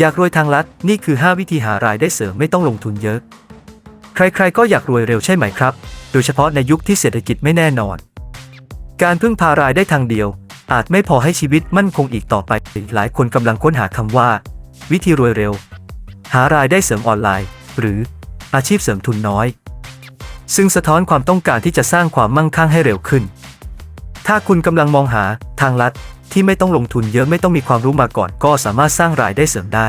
อยากรวยทางลัด นี่คือ 5 วิธีหารายได้เสริมไม่ต้องลงทุนเยอะ ใครๆ ก็อยากรวยเร็วใช่ไหมครับ โดยเฉพาะในยุคที่เศรษฐกิจไม่แน่นอน การพึ่งพารายได้ทางเดียว อาจไม่พอให้ชีวิตมั่นคงอีกต่อไป หลายคนกำลังค้นหาคำว่า วิธีรวยเร็ว หารายได้เสริมออนไลน์ หรืออาชีพเสริมทุนน้อย ซึ่งสะท้อนความต้องการที่จะสร้างความมั่งคั่งให้เร็วขึ้น ถ้าคุณกำลังมองหาทางลัด ที่ไม่ต้องลงทุนเยอะไม่ต้องมีความรู้มาก่อน ก็สามารถสร้างรายได้เสริมได้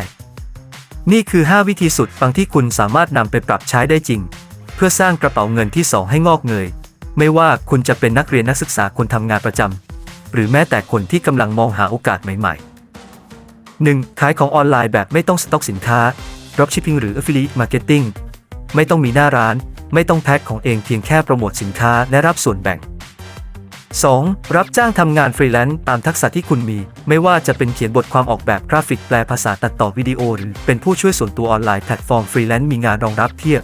นี่คือ 5 วิธีสุดฟังที่คุณสามารถนำไปปรับใช้ได้จริง เพื่อสร้างกระเป๋าเงินที่ 2 ให้งอกเงย ไม่ว่าคุณจะเป็นนักเรียนนักศึกษาคนทำงานประจำหรือแม้แต่คนที่กำลังมองหาโอกาสใหม่ ๆ 1. ขายของออนไลน์แบบไม่ต้องสต็อกสินค้า dropshipping หรือ affiliate marketing ไม่ต้องมีหน้าร้าน ไม่ต้องแพ็คของเองเพียงแค่โปรโมทสินค้าและรับส่วนแบ่ง 2. รับจ้างทำงานฟรีแลนซ์ตามทักษะที่คุณมี ไม่ว่าจะเป็นเขียนบทความออกแบบกราฟิกแปลภาษาตัดต่อวิดีโอหรือเป็นผู้ช่วยส่วนตัวออนไลน์แพลตฟอร์มฟรีแลนซ์มีงานรองรับเพียบ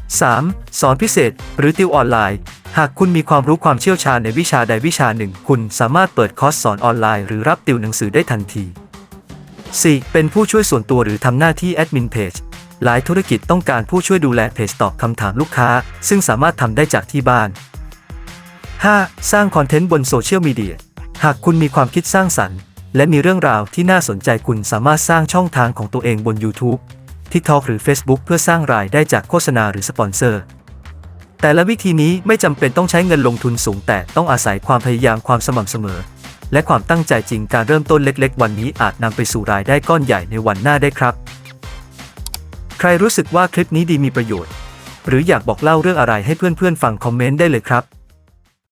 3. สอนพิเศษ หรือติวออนไลน์ หากคุณมีความรู้ความเชี่ยวชาญในวิชาใดวิชาหนึ่ง คุณสามารถเปิดคอร์สสอนออนไลน์หรือรับติวหนังสือได้ทันที 4. เป็นผู้ช่วยส่วนตัวหรือทำหน้าที่แอดมินเพจหลายธุรกิจต้องการผู้ช่วยดูแลเพจตอบคำถามลูกค้า ซึ่งสามารถทำได้จากที่บ้าน 5. สร้างคอนเทนต์บนโซเชียลมีเดีย หากคุณมีความคิดสร้างสรรค์ และมีเรื่องราวที่น่าสนใจคุณสามารถสร้างช่องทางของตัวเองบน YouTube TikTok หรือ Facebook เพื่อสร้างรายได้จากโฆษณาหรือสปอนเซอร์ แต่ละวิธีนี้ไม่จำเป็นต้องใช้เงินลงทุนสูง แต่ต้องอาศัยความพยายามความสม่ำเสมอ และความตั้งใจจริงการเริ่มต้นเล็ก ๆ วันนี้อาจนำไปสู่รายได้ก้อนใหญ่ในวันหน้าได้ครับ ใครรู้สึกว่าคลิปนี้ดีมีประโยชน์ หรืออยากบอกเล่าเรื่องอะไรให้เพื่อนๆฟังคอมเมนต์ได้เลยครับ